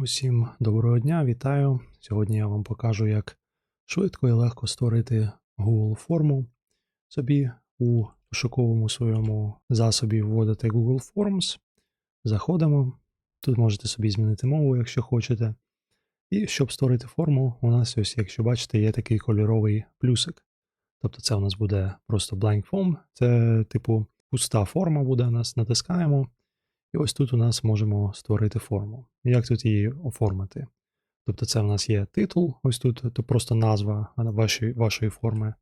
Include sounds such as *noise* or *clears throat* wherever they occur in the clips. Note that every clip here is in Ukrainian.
Усім доброго дня, вітаю. Сьогодні я вам покажу, як швидко і легко створити Google форму. Собі у пошуковому своєму засобі вводите Google Forms. Заходимо. Тут можете собі змінити мову, якщо хочете. І щоб створити форму, у нас ось, якщо бачите, є такий кольоровий плюсик. Тобто це у нас буде просто blank form, це типу пуста форма буде у нас, натискаємо. І ось тут у нас можемо створити форму. Як тут її оформити? Тобто, це в нас є титул, ось тут, то просто назва вашої, вашої форми.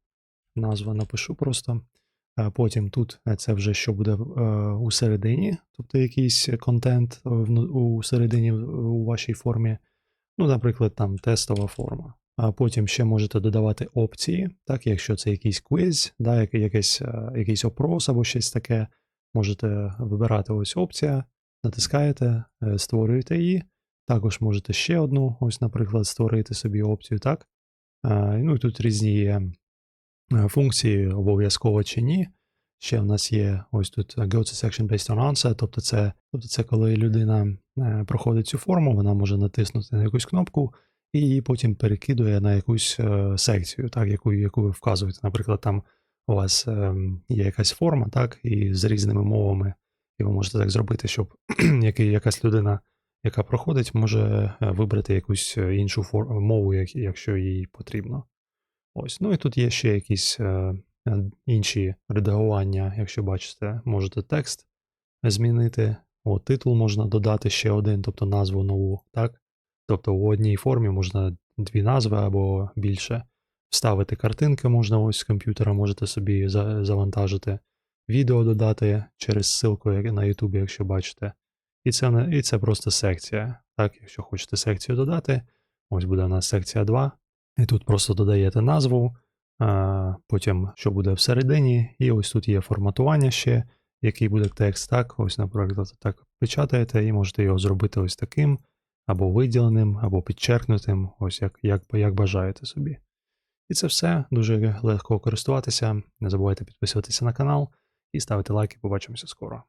Назва напишу просто. Потім тут е, це вже що буде е, у середині, тобто якийсь контент у середині у вашій формі. Ну, наприклад, там тестова форма. А потім ще можете додавати опції, так, якщо це якийсь квіз, да, якийсь, е, якийсь опрос або щось таке, можете вибирати ось опція, натискаєте, е, створюєте її. Також можете ще одну, ось, наприклад, створити собі опцію, так. Е, Ну і тут різні є е, функції, обов'язково чи ні. Ще в нас є ось тут go to section based on answer, тобто це, тобто це коли людина проходить цю форму, вона може натиснути на якусь кнопку і її потім перекидує на якусь секцію, так, яку, яку ви вказуєте. Наприклад, там у вас ем, є якась форма, так, і з різними мовами, і ви можете так зробити, щоб *clears throat* якась людина, яка проходить, може е, вибрати якусь е, іншу фор- мову, як- якщо їй потрібно. Ось. Ну і тут є ще якісь е, інші редагування, якщо бачите, можете текст змінити. От, титул можна додати ще один, тобто назву нову, так? Тобто у одній формі можна дві назви або більше. Вставити картинки можна ось з комп'ютера, можете собі завантажити, відео додати через ссылку на YouTube, якщо бачите. І це, і це просто секція. Так, якщо хочете секцію додати, ось буде у нас секція 2. І тут просто додаєте назву, а, потім що буде всередині, і ось тут є форматування ще, який буде текст. Так, ось, наприклад, так печатаєте, і можете його зробити ось таким, або виділеним, або підчеркнутим, ось як, як, як бажаєте собі. І це все дуже легко користуватися. Не забувайте підписуватися на канал і ставити лайки. Побачимося скоро.